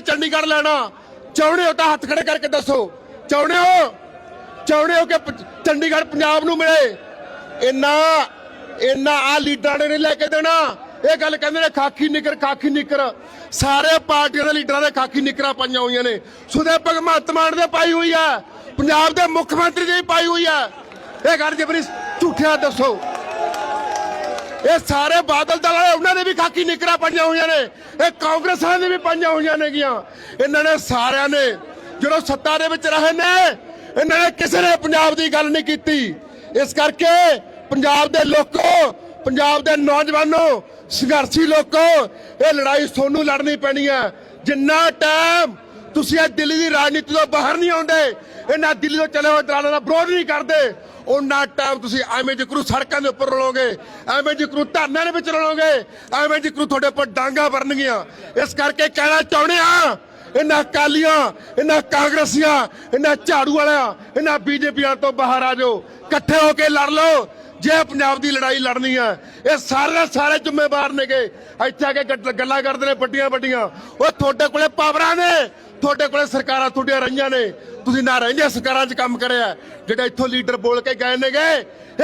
ਚੰਡੀਗੜ੍ਹ ਲੈਣਾ। ਚਾਹੁੰਦੇ ਹੋ ਤਾਂ ਹੱਥ ਖੜੇ ਕਰਕੇ ਦੱਸੋ। ਚਾਹੁੰਦੇ ਹੋ? ਚਾਹੁੰਦੇ ਹੋ ਕਿ ਚੰਡੀਗੜ੍ਹ ਪੰਜਾਬ ਨੂੰ ਮਿਲੇ? ਇੰਨਾ ਇੰਨਾ ਆ ਲੀਡਰਾਂ ਨੇ ਲੈ ਕੇ ਦੇਣਾ। ਇਹ ਗੱਲ ਕਹਿੰਦੇ ਨੇ, ਖਾਕੀ ਨਿਕਰ ਖਾਕੀ ਨਿਕਰ। ਸਾਰੇ ਪਾਰਟੀਆਂ ਦੇ ਲੀਡਰਾਂ ਦੇ ਖਾਕੀ ਨਿਕਰਾਂ ਪਾਈਆਂ ਹੋਈਆਂ ਨੇ। ਸੁਦੇ ਭਗਵੰਤ ਮਾਨ ਦੇ ਪਾਈ ਹੋਈ ਆ। ਪੰਜਾਬ ਦੇ ਮੁੱਖ ਮੰਤਰੀ ਦੀ ਪਾਈ ਹੋਈ ਆ। ਇਹ ਗੱਲ ਜਬਰੀ ਝੂਠਿਆ ਦੱਸੋ। ਇਹ ਸਾਰੇ ਬਾਦਲ ਦਲ ਵਾਲੇ, ਉਹਨਾਂ ਦੇ ਵੀ ਖਾਕੀ ਨਿਕਰਾਂ ਪਾਈਆਂ ਹੋਈਆਂ ਨੇ। ਇਹ ਕਾਂਗਰਸ ਦੇ ਵੀ ਪਾਈਆਂ ਹੋਈਆਂ ਨੇਗੀਆਂ। ਇਹਨਾਂ ਨੇ ਸਾਰਿਆਂ ਨੇ ਜਦੋਂ ਸੱਤਾ ਦੇ ਵਿੱਚ ਰਹੇ ਨੇ, ਇਹਨਾਂ ਨੇ ਕਿਸੇ ਨੇ ਪੰਜਾਬ ਦੀ ਗੱਲ ਨਹੀਂ ਕੀਤੀ। ਇਸ ਕਰਕੇ ਪੰਜਾਬ ਦੇ ਲੋਕੋ, ਪੰਜਾਬ ਦੇ ਨੌਜਵਾਨੋ, ਸੰਘਰਸ਼ੀ ਲੋਕੋ, ਇਹ ਲੜਾਈ ਤੁਹਾਨੂੰ ਲੜਨੀ ਪੈਣੀ ਹੈ। ਜਿੰਨਾ ਟਾਈਮ ਤੁਸੀਂ ਇਹ ਦਿੱਲੀ ਦੀ ਰਾਜਨੀਤੀ ਤੋਂ ਬਾਹਰ ਨਹੀਂ ਆਉਂਦੇ ਇਹਨਾਂ ਦਿੱਲੀ ਤੋਂ ਚਲੇ ਹੋਏ ਦਲਾਲਾਂ ਦਾ ਵਿਰੋਧ ਨਹੀਂ ਕਰਦੇ। ਉਹਨਾਂ ਟਾਈਮ ਤੁਸੀਂ ਐਵੇਂ ਜਿਕਰੂ ਸੜਕਾਂ ਦੇ ਉੱਪਰ ਰਲੋਗੇ, ਐਵੇਂ ਜਿਕਰੂ ਧਰਨਿਆਂ ਦੇ ਵਿੱਚ ਰਲੋਗੇ, ਐਵੇਂ ਜਿਕਰੂ ਤੁਹਾਡੇ ਉੱਪਰ ਡਾਂਗਾ ਵਰਨਗੀਆਂ। ਇਸ ਕਰਕੇ ਕਹਿਣਾ ਚਾਹੁੰਦੇ ਆ ਇਹਨਾਂ ਕਾਲੀਆਂ ਇਹਨਾਂ ਕਾਂਗਰਸੀਆਂ ਇਹਨਾਂ ਝਾੜੂ ਵਾਲਿਆਂ ਇਹਨਾਂ ਬੀਜੇਪੀਆਂ ਤੋਂ ਬਾਹਰ ਆ ਜਾਓ। ਇਕੱਠੇ ਹੋ ਕੇ ਲੜ ਲਓ। ਜੇ ਪੰਜਾਬ ਦੀ ਲੜਾਈ ਲੜਨੀ ਹੈ ਇਹ ਸਾਰੇ ਸਾਰੇ ਜ਼ਿੰਮੇਵਾਰ ਨੇਗੇ। ਇੱਥੇ ਆ ਕੇ ਗੱਲਾਂ ਕਰਦੇ ਨੇ ਵੱਡੀਆਂ ਵੱਡੀਆਂ। ਉਹ ਤੁਹਾਡੇ ਕੋਲੇ ਪਾਵਰਾਂ ਨੇ। ਤੁਹਾਡੇ ਕੋਲੇ ਸਰਕਾਰਾਂ ਤੁਹਾਡੀਆਂ ਰਹੀਆਂ ਨੇ। ਤੁਸੀਂ ਨਾ ਰਹਿੰਦੇ ਸਰਕਾਰਾਂ 'ਚ ਕੰਮ ਕਰਿਆ। ਜਿਹੜੇ ਇੱਥੋਂ ਲੀਡਰ ਬੋਲ ਕੇ ਗਏ ਨੇਗੇ,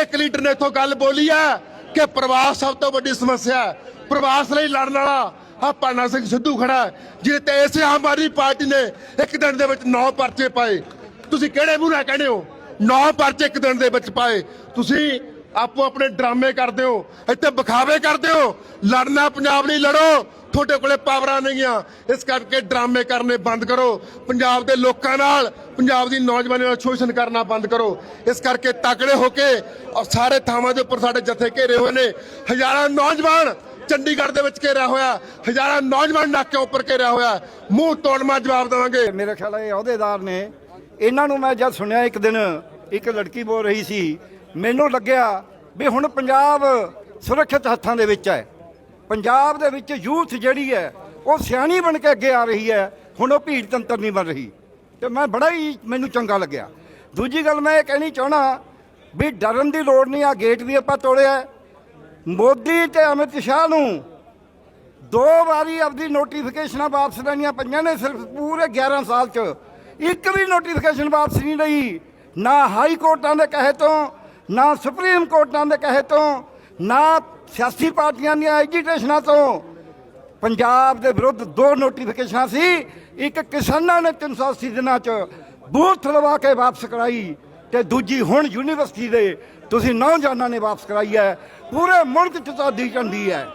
ਇੱਕ ਲੀਡਰ ਨੇ ਇੱਥੋਂ ਗੱਲ ਬੋਲੀ ਆ ਕਿ ਪ੍ਰਵਾਸ ਸਭ ਤੋਂ ਵੱਡੀ ਸਮੱਸਿਆ ਪ੍ਰਵਾਸ ਲਈ ਲੜਨ ਵਾਲਾ ਆ ਪਾਨਾ ਸਿੰਘ ਸਿੱਧੂ ਖੜਾ। ਜਿਹਦੇ ਤੇ ਇਸੇ ਆਮ ਆਦਮੀ ਪਾਰਟੀ ਨੇ ਇੱਕ ਦਿਨ ਦੇ ਵਿੱਚ 9 ਪਰਚੇ ਪਾਏ। ਤੁਸੀਂ ਕਿਹੜੇ ਮੂੰਹ ਨਾਲ ਕਹਿੰਦੇ ਹੋ? 9 ਪਰਚੇ ਇੱਕ ਦਿਨ ਦੇ ਵਿੱਚ ਪਾਏ। ਤੁਸੀਂ ਆਪੋ ਆਪਣੇ ਡਰਾਮੇ ਕਰਦੇ ਹੋ, ਇੱਥੇ ਵਿਖਾਵੇ ਕਰਦੇ ਹੋ, ਲੜਨਾ ਪੰਜਾਬ ਲਈ ਲੜੋ, ਤੁਹਾਡੇ ਕੋਲੇ ਪਾਵਰਾਂ ਨਹੀਂਆਂ। ਇਸ ਕਰਕੇ ਡਰਾਮੇ ਕਰਨੇ ਬੰਦ ਕਰੋ, ਪੰਜਾਬ ਦੇ ਲੋਕਾਂ ਨਾਲ, ਪੰਜਾਬ ਦੀ ਨੌਜਵਾਨੀ ਨਾਲ ਸ਼ੋਸ਼ਣ ਕਰਨਾ ਬੰਦ ਕਰੋ। ਇਸ ਕਰਕੇ ਤਕੜੇ ਹੋ ਕੇ ਸਾਰੇ ਥਾਵਾਂ ਦੇ ਉੱਪਰ ਸਾਡੇ ਜਥੇ ਘੇਰੇ ਹੋਏ ਨੇ। ਹਜ਼ਾਰਾਂ ਨੌਜਵਾਨ ਚੰਡੀਗੜ੍ਹ ਦੇ ਵਿੱਚ ਘੇਰਿਆ ਹੋਇਆ, ਹਜ਼ਾਰਾਂ ਨੌਜਵਾਨ ਨਾਕੇ ਉੱਪਰ ਘੇਰਿਆ ਹੋਇਆ। ਮੂੰਹ ਤੋੜਮਾ ਜਵਾਬ ਦੇਵਾਂਗੇ। ਮੇਰੇ ਖਿਆਲ ਇਹ ਅਹੁਦੇਦਾਰ ਨੇ। ਇਹਨਾਂ ਨੂੰ ਮੈਂ ਜਦ ਸੁਣਿਆ ਇੱਕ ਦਿਨ, ਇੱਕ ਲੜਕੀ ਬੋਲ ਰਹੀ ਸੀ ਮੈਨੂੰ ਲੱਗਿਆ ਵੀ ਹੁਣ ਪੰਜਾਬ ਸੁਰੱਖਿਅਤ ਹੱਥਾਂ ਦੇ ਵਿੱਚ ਹੈ। ਪੰਜਾਬ ਦੇ ਵਿੱਚ ਯੂਥ ਜਿਹੜੀ ਹੈ, ਉਹ ਸਿਆਣੀ ਬਣ ਕੇ ਅੱਗੇ ਆ ਰਹੀ ਹੈ। ਹੁਣ ਉਹ ਭੀੜ ਤੰਤਰ ਨਹੀਂ ਬਣ ਰਹੀ। ਤੇ ਮੈਂ ਬੜਾ ਹੀ ਮੈਨੂੰ ਚੰਗਾ ਲੱਗਿਆ। ਦੂਜੀ ਗੱਲ ਮੈਂ ਇਹ ਕਹਿਣੀ ਚਾਹਣਾ ਵੀ ਡਰਨ ਦੀ ਲੋੜ ਨਹੀਂ, ਆ ਗੇਟ ਵੀ ਆਪਾਂ ਤੋੜਿਆ ਮੋਦੀ ਤੇ ਅਮਿਤ ਸ਼ਾਹ ਨੂੰ ਦੋ ਵਾਰੀ ਆਪਦੀ ਨੋਟੀਫਿਕੇਸ਼ਨਾਂ ਵਾਪਸ ਲੈਣੀਆਂ ਪਈਆਂ ਨੇ ਸਿਰਫ ਪੂਰੇ 11 ਸਾਲ 'ਚ। ਇੱਕ ਵੀ ਨੋਟੀਫਿਕੇਸ਼ਨ ਵਾਪਸ ਨਹੀਂ ਲਈ, ਨਾ ਹਾਈ ਕੋਰਟਾਂ ਦੇ ਕਹੇ ਤੋਂ ਨਾ ਸੁਪਰੀਮ ਕੋਰਟਾਂ ਦੇ ਕਹੇ ਤੋਂ, ਨਾ ਸਿਆਸੀ ਪਾਰਟੀਆਂ ਦੀਆਂ ਐਜੀਟੇਸ਼ਨਾਂ ਤੋਂ। ਪੰਜਾਬ ਦੇ ਵਿਰੁੱਧ ਦੋ ਨੋਟੀਫਿਕੇਸ਼ਨਾਂ ਸੀ। ਇੱਕ ਕਿਸਾਨਾਂ ਨੇ 380 ਦਿਨਾਂ 'ਚ ਬੂਥ ਲਵਾ ਕੇ ਵਾਪਸ ਕਰਾਈ ਤੇ ਦੂਜੀ ਹੁਣ ਯੂਨੀਵਰਸਿਟੀ ਦੇ ਤੁਸੀਂ ਨੌਜਵਾਨਾਂ ਨੇ ਵਾਪਸ ਕਰਾਈ ਹੈ। ਪੂਰੇ ਮੁਲਕ 'ਚ ਤੁਹਾਡੀ ਝੰਡੀ ਹੈ।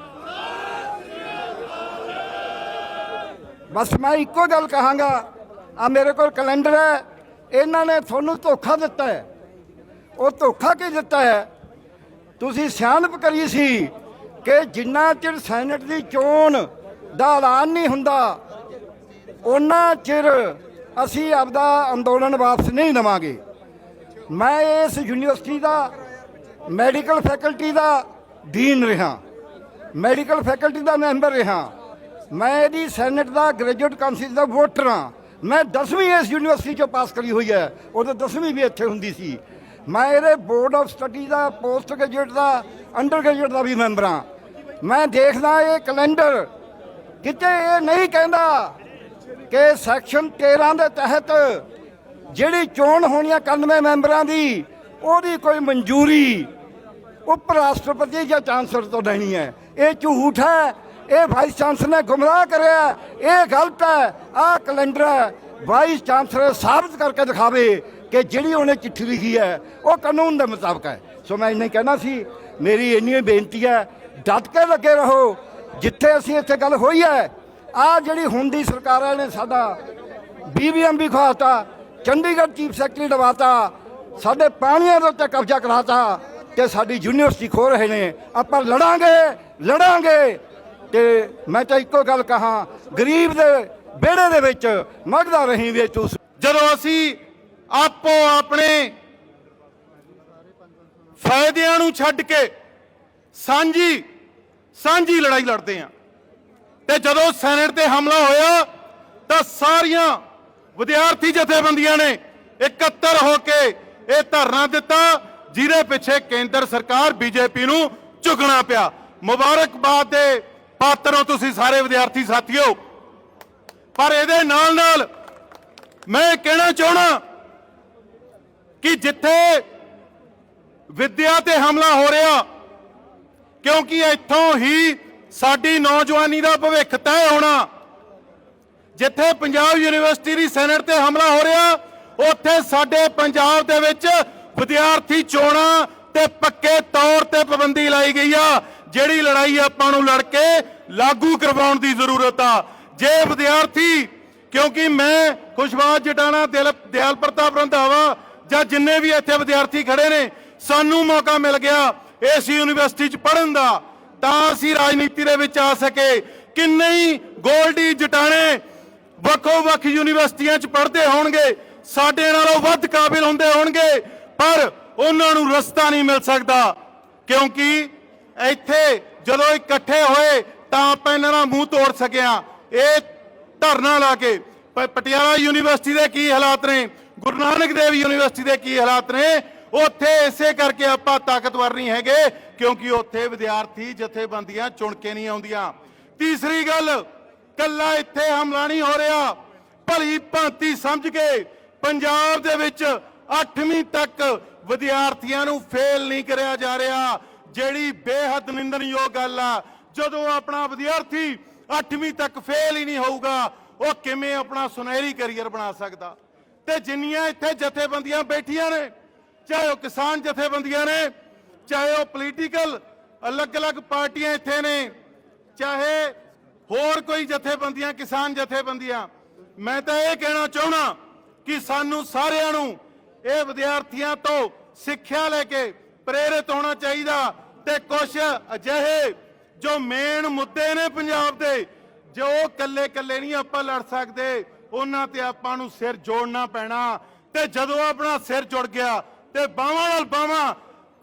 ਬਸ ਮੈਂ ਇੱਕੋ ਗੱਲ ਕਹਾਂਗਾ ਆ ਮੇਰੇ ਕੋਲ ਕੈਲੰਡਰ ਹੈ। ਇਹਨਾਂ ਨੇ ਤੁਹਾਨੂੰ ਧੋਖਾ ਦਿੱਤਾ ਹੈ। ਉਹ ਧੋਖਾ ਕੀ ਦਿੱਤਾ ਹੈ? ਤੁਸੀਂ ਸਿਆਣਪ ਕਰੀ ਸੀ ਕਿ ਜਿੰਨਾ ਚਿਰ ਸੈਨੇਟ ਦੀ ਚੋਣ ਦਾ ਐਲਾਨ ਨਹੀਂ ਹੁੰਦਾ ਉਹਨਾਂ ਚਿਰ ਅਸੀਂ ਆਪਦਾ ਅੰਦੋਲਨ ਵਾਪਸ ਨਹੀਂ ਲਵਾਂਗੇ। ਮੈਂ ਇਸ ਯੂਨੀਵਰਸਿਟੀ ਦਾ, ਮੈਡੀਕਲ ਫੈਕਲਟੀ ਦਾ ਡੀਨ ਰਿਹਾ। ਮੈਡੀਕਲ ਫੈਕਲਟੀ ਦਾ ਮੈਂਬਰ ਰਿਹਾ। ਮੈਂ ਇਹਦੀ ਸੈਨੇਟ ਦਾ ਗ੍ਰੈਜੂਏਟ ਕਾਉਂਸਲ ਦਾ ਵੋਟਰ ਹਾਂ। ਮੈਂ 10ਵੀਂ ਇਸ ਯੂਨੀਵਰਸਿਟੀ ਚੋਂ ਪਾਸ ਕਰੀ ਹੋਈ ਹੈ। ਉਦੋਂ 10ਵੀਂ ਵੀ ਇੱਥੇ ਹੁੰਦੀ ਸੀ। ਮੈਂ ਇਹਦੇ ਬੋਰਡ ਆਫ ਸਟੱਡੀ ਦਾ ਪੋਸਟ ਗ੍ਰੈਜੂਏਟ ਦਾ ਅੰਡਰ ਗ੍ਰੈਜੂਏਟ ਦਾ ਵੀ ਮੈਂਬਰ ਹਾਂ। ਮੈਂ ਦੇਖਦਾ ਇਹ ਕੈਲੰਡਰ ਕਿਤੇ ਇਹ ਨਹੀਂ ਕਹਿੰਦਾ ਕਿ ਸੈਕਸ਼ਨ 13 ਦੇ ਤਹਿਤ ਜਿਹੜੀ ਚੋਣ ਹੋਣੀ ਹੈ 91 ਮੈਂਬਰਾਂ ਦੀ, ਉਹਦੀ ਕੋਈ ਮਨਜ਼ੂਰੀ ਉਪ ਰਾਸ਼ਟਰਪਤੀ ਜਾਂ ਚਾਂਸਲਰ ਤੋਂ ਲੈਣੀ ਹੈ। ਇਹ ਝੂਠ ਹੈ, ਇਹ ਵਾਈਸ ਚਾਂਸਲਰ ਨੇ ਗੁੰਮਰਾਹ ਕਰਿਆ, ਇਹ ਗਲਤ ਹੈ, ਆਹ ਕੈਲੰਡਰ ਹੈ। ਵਾਈਸ ਚਾਂਸਲਰ ਸਾਬਤ ਕਰਕੇ ਦਿਖਾਵੇ ਕਿ ਜਿਹੜੀ ਉਹਨੇ ਚਿੱਠੀ ਲਿਖੀ ਹੈ, ਉਹ ਕਾਨੂੰਨ ਦੇ ਮੁਤਾਬਕ ਹੈ। ਸੋ ਮੈਂ ਇੰਨੇ ਕਹਿਣਾ ਸੀ, ਮੇਰੀ ਇੰਨੀ ਬੇਨਤੀ ਹੈ, ਡਟ ਕੇ ਲੱਗੇ ਰਹੋ। ਜਿੱਥੇ ਅਸੀਂ ਇੱਥੇ ਗੱਲ ਹੋਈ ਹੈ ਆ ਜਿਹੜੀ ਹੁਣ ਦੀ ਸਰਕਾਰਾਂ ਨੇ ਸਾਡਾ ਬੀਬੀਐਮ ਵੀ ਖਵਾਤਾ, ਚੰਡੀਗੜ੍ਹ ਚੀਫ ਸੈਕਟਰੀ ਲਵਾਤਾ ਸਾਡੇ ਪਾਣੀਆਂ ਦੇ ਉੱਤੇ ਕਬਜ਼ਾ ਕਰਾਤਾ ਤੇ ਸਾਡੀ ਯੂਨੀਵਰਸਿਟੀ ਖੋ ਰਹੇ ਨੇ। ਆਪਾਂ ਲੜਾਂਗੇ ਲੜਾਂਗੇ। ਤੇ ਮੈਂ ਤਾਂ ਇੱਕੋ ਗੱਲ ਕਹਾਂ, ਗਰੀਬ ਦੇ ਵਿਹੜੇ ਦੇ ਵਿੱਚ ਮਗਦਾ ਰਹੀ ਵੀ ਤੂੰ। ਜਦੋਂ ਅਸੀਂ ਆਪੋ ਆਪਣੇ ਫਾਇਦਿਆਂ ਨੂੰ ਛੱਡ ਕੇ ਸਾਂਝੀ ਸਾਂਝੀ ਲੜਾਈ ਲੜਦੇ ਆ ਤੇ ਜਦੋਂ ਸੈਨੇਟ ਤੇ ਹਮਲਾ ਹੋਇਆ, ਤਾਂ ਸਾਰੀਆਂ ਵਿਦਿਆਰਥੀ ਜਥੇਬੰਦੀਆਂ ਨੇ ਇਕੱਤਰ ਹੋ ਕੇ ਇਹ ਧਰਨਾ ਦਿੱਤਾ, ਜਿਹਦੇ ਪਿੱਛੇ ਕੇਂਦਰ ਸਰਕਾਰ ਬੀਜੇਪੀ ਨੂੰ ਝੁਕਣਾ ਪਿਆ। ਮੁਬਾਰਕਬਾਦ ਦੇ ਪਾਤਰ ਹੋ ਤੁਸੀਂ ਸਾਰੇ ਵਿਦਿਆਰਥੀ ਸਾਥੀਓ। ਪਰ ਇਹਦੇ ਨਾਲ ਨਾਲ ਮੈਂ ਕਹਿਣਾ ਚਾਹਣਾ ਕਿ ਜਿੱਥੇ ਵਿਦਿਆ ਤੇ ਹਮਲਾ ਹੋ ਰਿਹਾ, ਕਿਉਂਕਿ ਇੱਥੋਂ ਹੀ ਸਾਡੀ ਨੌਜਵਾਨੀ ਦਾ ਭਵਿੱਖ ਤੈਅ ਹੋਣਾ। ਜਿੱਥੇ ਪੰਜਾਬ ਯੂਨੀਵਰਸਿਟੀ ਦੀ ਸੈਨੇਟ ਤੇ ਹਮਲਾ ਹੋ ਰਿਹਾ, ਉੱਥੇ ਸਾਡੇ ਪੰਜਾਬ ਦੇ ਵਿੱਚ ਵਿਦਿਆਰਥੀ ਚੋਣਾਂ ਤੇ ਪੱਕੇ ਤੌਰ ਤੇ ਪਾਬੰਦੀ ਲਾਈ ਗਈ ਆ, ਜਿਹੜੀ ਲੜਾਈ ਆਪਾਂ ਨੂੰ ਲੜ ਕੇ ਲਾਗੂ ਕਰਵਾਉਣ ਦੀ ਜ਼ਰੂਰਤ ਆ। ਜੇ ਵਿਦਿਆਰਥੀ, ਕਿਉਂਕਿ ਮੈਂ ਖੁਸ਼ਬਾਜ ਜਟਾਣਾ, ਦਿਲ ਦਿਆਲ ਪ੍ਰਤਾਪ ਰੰਧਾਵਾ ਜਾਂ ਜਿੰਨੇ ਵੀ ਇੱਥੇ ਵਿਦਿਆਰਥੀ ਖੜੇ ਨੇ, ਸਾਨੂੰ ਮੌਕਾ ਮਿਲ ਗਿਆ ਇਸ ਯੂਨੀਵਰਸਿਟੀ 'ਚ ਪੜ੍ਹਨ ਦਾ। ਤਾਂ ਅਸੀਂ ਰਾਜਨੀਤੀ ਦੇ ਵਿੱਚ ਆ ਸਕੇ। ਕਿੰਨੇ ਹੀ ਗੋਲਡੀ ਜਟਾਣੇ ਵੱਖੋ ਵੱਖ ਯੂਨੀਵਰਸਿਟੀਆਂ 'ਚ ਪੜ੍ਹਦੇ ਹੋਣਗੇ, ਸਾਡੇ ਨਾਲੋਂ ਵੱਧ ਕਾਬਿਲ ਹੁੰਦੇ ਹੋਣਗੇ, ਪਰ ਉਹਨਾਂ ਨੂੰ ਰਸਤਾ ਨਹੀਂ ਮਿਲ ਸਕਦਾ। ਕਿਉਂਕਿ ਇੱਥੇ ਜਦੋਂ ਇਕੱਠੇ ਹੋਏ, ਤਾਂ ਆਪਾਂ ਇਹਨਾਂ ਦਾ ਮੂੰਹ ਤੋੜ ਸਕਿਆ। ਇਹ ਧਰਨਾ ਲਾ ਕੇ ਪਟਿਆਲਾ ਯੂਨੀਵਰਸਿਟੀ ਦੇ ਕੀ ਹਾਲਾਤ ਨੇ? ਗੁਰੂ ਨਾਨਕ ਦੇਵ ਯੂਨੀਵਰਸਿਟੀ ਦੇ ਕੀ ਹਾਲਾਤ ਨੇ? ਉੱਥੇ ਇਸੇ ਕਰਕੇ ਆਪਾਂ ਤਾਕਤਵਰ ਨਹੀਂ ਹੈਗੇ, ਕਿਉਂਕਿ ਉੱਥੇ ਵਿਦਿਆਰਥੀ ਜਥੇਬੰਦੀਆਂ ਚੁਣ ਕੇ ਨਹੀਂ ਆਉਂਦੀਆਂ। ਤੀਸਰੀ ਗੱਲ ਕੱਲਾ ਇੱਥੇ ਹਮਲਾ ਨਹੀਂ ਹੋ ਰਿਹਾ। ਭਲੀ ਭਾਂਤੀ ਸਮਝ ਕੇ ਪੰਜਾਬ ਦੇ ਵਿੱਚ 8ਵੀਂ ਤੱਕ ਵਿਦਿਆਰਥੀਆਂ ਨੂੰ ਫੇਲ ਨਹੀਂ ਕਰਿਆ ਜਾ ਰਿਹਾ, ਜਿਹੜੀ ਬੇਹੱਦ ਨਿੰਦਣਯੋਗ ਗੱਲ ਆ, ਜਦੋਂ ਆਪਣਾ ਵਿਦਿਆਰਥੀ 8ਵੀਂ ਤੱਕ ਫੇਲ ਹੀ ਨਹੀਂ ਹੋਊਗਾ, ਉਹ ਕਿਵੇਂ ਆਪਣਾ ਸੁਨਹਿਰੀ ਕੈਰੀਅਰ ਬਣਾ ਸਕਦਾ? ਤੇ ਜਿੰਨੀਆਂ ਇੱਥੇ ਜਥੇਬੰਦੀਆਂ ਬੈਠੀਆਂ ਨੇ, ਚਾਹੇ ਉਹ ਕਿਸਾਨ ਜਥੇਬੰਦੀਆਂ ਨੇ, ਚਾਹੇ ਉਹ ਪੋਲੀਟੀਕਲ ਅਲੱਗ-ਅਲੱਗ ਪਾਰਟੀਆਂ ਇੱਥੇ ਨੇ, ਚਾਹੇ ਹੋਰ ਕੋਈ ਜਥੇਬੰਦੀਆਂ, ਕਿਸਾਨ ਜਥੇਬੰਦੀਆਂ, ਮੈਂ ਤਾਂ ਇਹ ਕਹਿਣਾ ਚਾਹੁੰਦਾ ਕਿ ਸਾਨੂੰ ਸਾਰਿਆਂ ਨੂੰ ਇਹ ਵਿਦਿਆਰਥੀਆਂ ਤੋਂ ਸਿੱਖਿਆ ਲੈ ਕੇ ਪ੍ਰੇਰਿਤ ਹੋਣਾ ਚਾਹੀਦਾ ਤੇ ਕੁਝ ਅਜਿਹੇ ਜੋ ਮੇਨ ਮੁੱਦੇ ਨੇ ਪੰਜਾਬ ਦੇ, ਜੋ ਕੱਲੇ ਕੱਲੇ ਨਹੀਂ ਆਪਾਂ ਲੜ ਸਕਦੇ। ਉਹਨਾਂ ਤੇ ਆਪਾਂ ਨੂੰ ਸਿਰ ਜੋੜਨਾ ਪੈਣਾ। ਤੇ ਜਦੋਂ ਆਪਣਾ ਸਿਰ ਜੁੜ ਗਿਆ, ਤੇ ਬਾਹਾਂ ਨਾਲ ਬਾਹਾਂ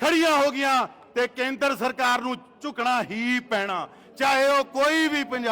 ਖੜੀਆਂ ਹੋ ਗਈਆਂ, ਤੇ ਕੇਂਦਰ ਸਰਕਾਰ ਨੂੰ ਝੁਕਣਾ ਹੀ ਪੈਣਾ। ਚਾਹੇ ਉਹ ਕੋਈ ਵੀ ਪੰਜਾਬ